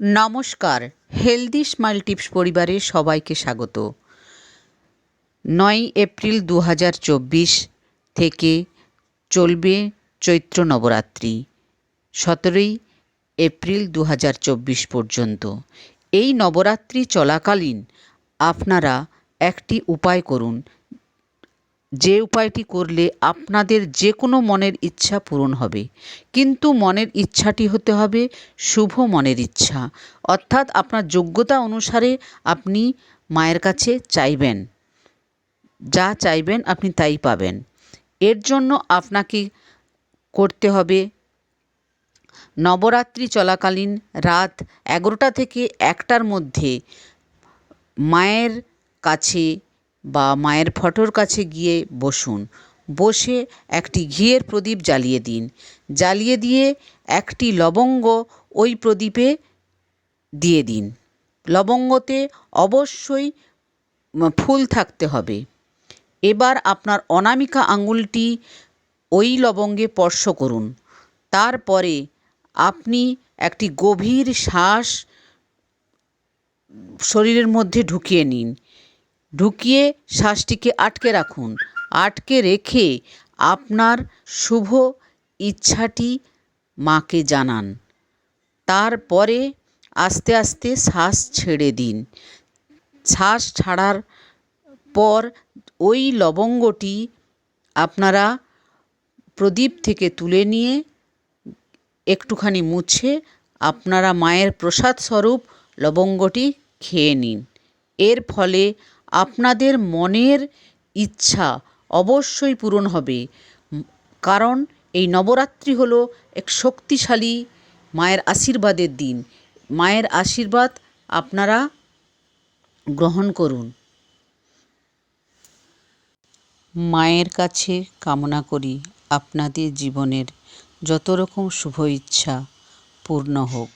নমস্কার, healthy smile tips পরিবারের সবাইকে স্বাগত। নয় এপ্রিল দু হাজার চব্বিশ থেকে চলবে চৈত্র নবরাত্রি, সতেরোই এপ্রিল দু হাজার চব্বিশ পর্যন্ত। এই নবরাত্রি চলাকালীন আপনারা একটি উপায় করুন যে উপায়টি করলে আপনাদের যে কোনো মনের ইচ্ছা পূরণ হবে। কিন্তু মনের ইচ্ছাটি হতে হবে শুভ মনের ইচ্ছা। অর্থাৎ আপনার যোগ্যতা অনুসারে আপনি মায়ের কাছে চাইবেন। যা চাইবেন আপনি তাই পাবেন। এর জন্য আপনাকে করতে হবে নবরাত্রি চলাকালীন রাত এগারোটা থেকে একটার মধ্যে মায়ের কাছে বা মায়ের ফটোর কাছে গিয়ে বসুন। বসে একটি ঘিয়ের প্রদীপ জ্বালিয়ে দিন। জ্বালিয়ে দিয়ে একটি লবঙ্গ ওই প্রদীপে দিয়ে দিন। লবঙ্গতে অবশ্যই ফুল থাকতে হবে। এবার আপনার অনামিকা আঙুলটি ওই লবঙ্গে স্পর্শ করুন। তারপরে আপনি একটি গভীর শ্বাস শরীরের মধ্যে ঢুকিয়ে নিন। ঢুকিয়ে শ্বাসটিকে আটকে রাখুন। আটকে রেখে আপনার শুভ ইচ্ছাটি মাকে জানান। তারপরে আস্তে আস্তে শ্বাস ছেড়ে দিন। শ্বাস ছাড়ার পর ওই লবঙ্গটি আপনারা প্রদীপ থেকে তুলে নিয়ে একটুখানি মুছে আপনারা মায়ের প্রসাদ স্বরূপ লবঙ্গটি খেয়ে নিন। এর ফলে আপনাদের মনের ইচ্ছা অবশ্যই পূরণ হবে। কারণ এই নবরাত্রি হলো এক শক্তিশালী মায়ের আশীর্বাদের দিন। মায়ের আশীর্বাদ আপনারা গ্রহণ করুন। মায়ের কাছে কামনা করি আপনাদের জীবনের যত রকম শুভ ইচ্ছা পূর্ণ হোক।